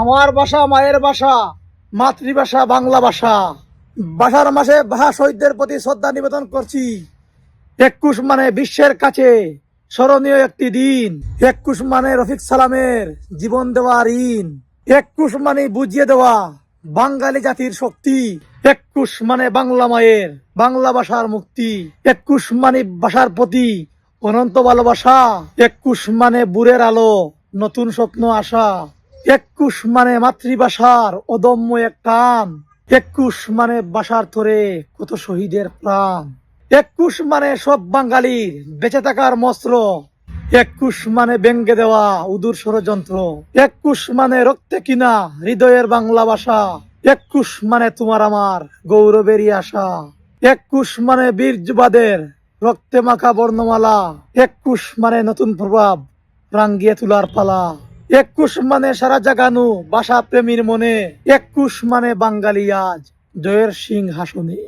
আমার ভাষা মায়ের ভাষা, মাতৃভাষা, বাংলা ভাষা। ভাষার মাসে ভাষা শহীদদের প্রতি শ্রদ্ধা নিবেদন করছি। একুশ মানে বিশ্বের কাছে স্মরণীয় একটি দিন। একুশ মানে রফিক সালামের জীবন দেওয়া ঋণ একুশ মানে বুঝিয়ে দেওয়া বাঙালি জাতির শক্তি। একুশ মানে বাংলা মায়ের, বাংলা ভাষার মুক্তি। একুশ মানে ভাষার প্রতি অনন্ত ভালোবাসা। একুশ মানে বুড়ের আলো, নতুন স্বপ্ন, আশা। একুশ মানে মাতৃভাষার অদম্য এক টান। একুশ মানে বাসার থরে কত শহীদের প্রাণ। একুশ মানে সব বাঙালির বেঁচে থাকার মস্ত্র। একুশ মানে ব্যঙ্গে দেওয়া উদুর ষড়যন্ত্র। একুশ মানে রক্তে কিনা হৃদয়ের বাংলা ভাষা। একুশ মানে তোমার আমার গৌরবেরই আশা। একুশ মানে বীর যুবাদের রক্তে মাখা বর্ণমালা। একুশ মানে নতুন প্রভাব রাঙ্গিয়ে তোলার পালা। একুশ মানে সারা জাগানু বাসা প্রেমীর মনে একুশ মানে বাঙালি আজ জয়ের সিংহাসনে।